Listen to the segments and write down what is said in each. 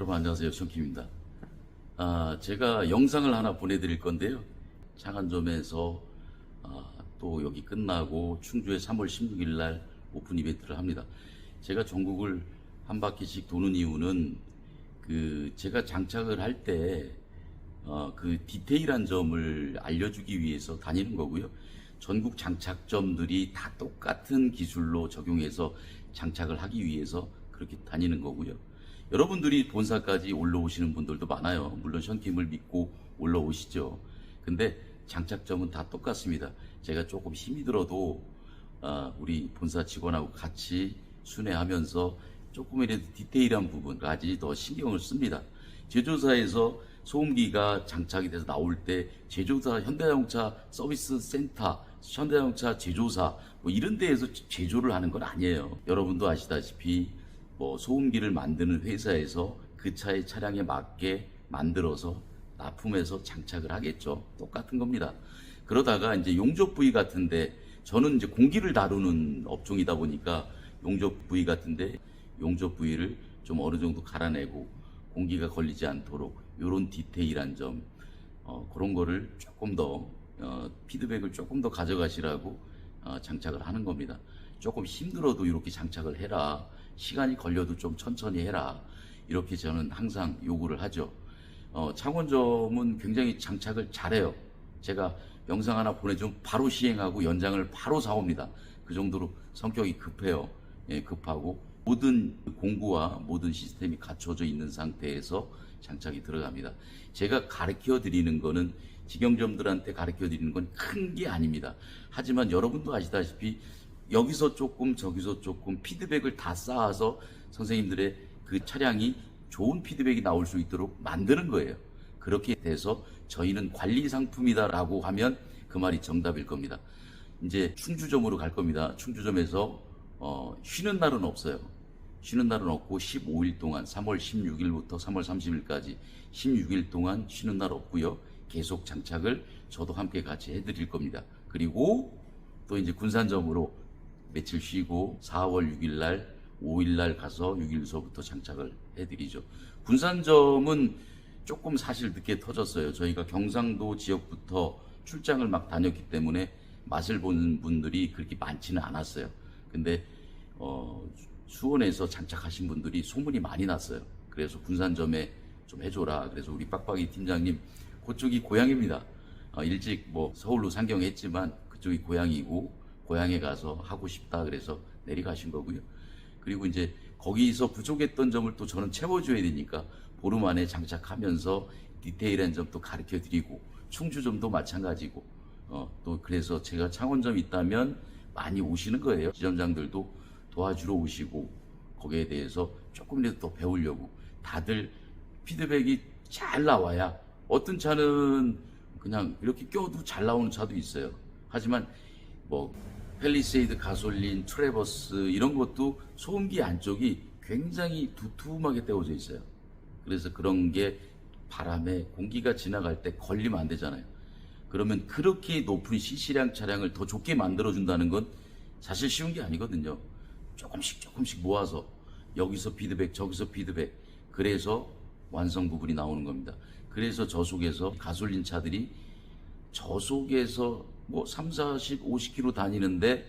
여러분 안녕하세요. 정킴입니다. 아, 제가 영상을 하나 보내드릴 건데요. 창안점에서 아, 또 여기 끝나고 충주에 3월 16일 날 오픈 이벤트를 합니다. 제가 전국을 한 바퀴씩 도는 이유는 그 제가 장착을 할때 어, 그 디테일한 점을 알려주기 위해서 다니는 거고요. 전국 장착점들이 다 똑같은 기술로 적용해서 장착을 하기 위해서 그렇게 다니는 거고요. 여러분들이 본사까지 올라오시는 분들도 많아요. 물론 션킴을 믿고 올라오시죠. 근데 장착점은 다 똑같습니다. 제가 조금 힘이 들어도 아, 우리 본사 직원하고 같이 순회하면서 조금이라도 디테일한 부분까지 더 신경을 씁니다. 제조사에서 소음기가 장착이 돼서 나올 때 제조사 현대자동차 서비스 센터, 현대자동차 제조사 뭐 이런 데에서 제조를 하는 건 아니에요. 여러분도 아시다시피 뭐 소음기를 만드는 회사에서 그 차의 차량에 맞게 만들어서 납품해서 장착을 하겠죠. 똑같은 겁니다. 그러다가 이제 용접 부위 같은데 저는 이제 공기를 다루는 업종이다 보니까 용접 부위 같은데 용접 부위를 좀 어느 정도 갈아내고 공기가 걸리지 않도록 이런 디테일한 점 어, 그런 거를 조금 더 어, 피드백을 조금 더 가져가시라고 어, 장착을 하는 겁니다. 조금 힘들어도 이렇게 장착을 해라. 시간이 걸려도 좀 천천히 해라. 이렇게 저는 항상 요구를 하죠. 어, 창원점은 굉장히 장착을 잘해요. 제가 영상 하나 보내주면 바로 시행하고 연장을 바로 사옵니다. 그 정도로 성격이 급해요. 예, 급하고 모든 공구와 모든 시스템이 갖춰져 있는 상태에서 장착이 들어갑니다. 제가 가르쳐 드리는 거는 직영점들한테 가르쳐 드리는 건 큰 게 아닙니다. 하지만 여러분도 아시다시피 여기서 조금 저기서 조금 피드백을 다 쌓아서 선생님들의 그 차량이 좋은 피드백이 나올 수 있도록 만드는 거예요. 그렇게 돼서 저희는 관리 상품이다라고 하면 그 말이 정답일 겁니다. 이제 충주점으로 갈 겁니다. 충주점에서 어, 쉬는 날은 없어요. 쉬는 날은 없고 15일 동안 3월 16일부터 3월 30일까지 16일 동안 쉬는 날 없고요. 계속 장착을 저도 함께 같이 해드릴 겁니다. 그리고 또 이제 군산점으로 며칠 쉬고 4월 6일 날 5일 날 가서 6일서부터 장착을 해드리죠. 군산점은 조금 사실 늦게 터졌어요. 저희가 경상도 지역부터 출장을 막 다녔기 때문에 맛을 보는 분들이 그렇게 많지는 않았어요. 근데 어, 수원에서 장착하신 분들이 소문이 많이 났어요. 그래서 군산점에 좀 해줘라. 그래서 우리 빡빡이 팀장님 그쪽이 고향입니다. 어, 일찍 뭐 서울로 상경했지만 그쪽이 고향이고 고향에 가서 하고 싶다 그래서 내려가신 거고요. 그리고 이제 거기서 부족했던 점을 또 저는 채워줘야 되니까 보름 안에 장착하면서 디테일한 점도 가르쳐 드리고 충주점도 마찬가지고 어, 또 그래서 제가 창원점 있다면 많이 오시는 거예요. 지점장들도 도와주러 오시고 거기에 대해서 조금이라도 더 배우려고 다들 피드백이 잘 나와야 어떤 차는 그냥 이렇게 껴도 잘 나오는 차도 있어요. 하지만 뭐 펠리세이드 가솔린, 트레버스 이런 것도 소음기 안쪽이 굉장히 두툼하게 떼어져 있어요. 그래서 그런 게 바람에 공기가 지나갈 때 걸리면 안 되잖아요. 그러면 그렇게 높은 CC량 차량을 더 좋게 만들어준다는 건 사실 쉬운 게 아니거든요. 조금씩 조금씩 모아서 여기서 피드백, 저기서 피드백. 그래서 완성 부분이 나오는 겁니다. 그래서 저속에서 가솔린 차들이 저속에서 뭐 3, 40, 50km 다니는데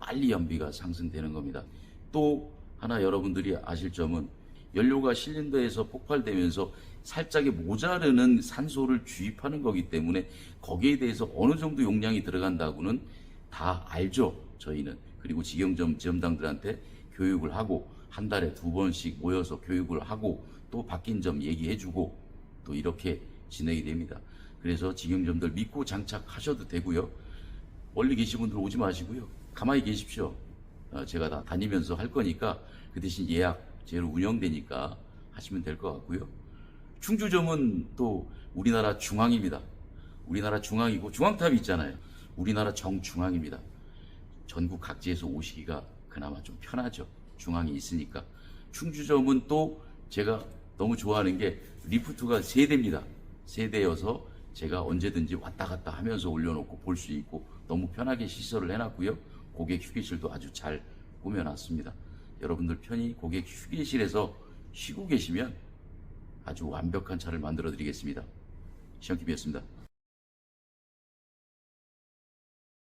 빨리 연비가 상승되는 겁니다. 또 하나 여러분들이 아실 점은 연료가 실린더에서 폭발되면서 살짝의 모자르는 산소를 주입하는 거기 때문에 거기에 대해서 어느 정도 용량이 들어간다고는 다 알죠. 저희는. 그리고 직영점 지점장들한테 교육을 하고 한 달에 두 번씩 모여서 교육을 하고 또 바뀐 점 얘기해주고 또 이렇게 진행이 됩니다. 그래서 직영점들 믿고 장착하셔도 되고요. 멀리 계신 분들 오지 마시고요. 가만히 계십시오. 어, 제가 다 다니면서 할 거니까 그 대신 예약 제로 운영되니까 하시면 될 것 같고요. 충주점은 또 우리나라 중앙입니다. 우리나라 중앙이고 중앙탑이 있잖아요. 우리나라 정중앙입니다. 전국 각지에서 오시기가 그나마 좀 편하죠. 중앙이 있으니까. 충주점은 또 제가 너무 좋아하는 게 리프트가 세 대입니다. 세 대여서 제가 언제든지 왔다 갔다 하면서 올려놓고 볼 수 있고 너무 편하게 시설을 해놨고요. 고객 휴게실도 아주 잘 꾸며놨습니다. 여러분들 편히 고객 휴게실에서 쉬고 계시면 아주 완벽한 차를 만들어 드리겠습니다. 시영TV였습니다.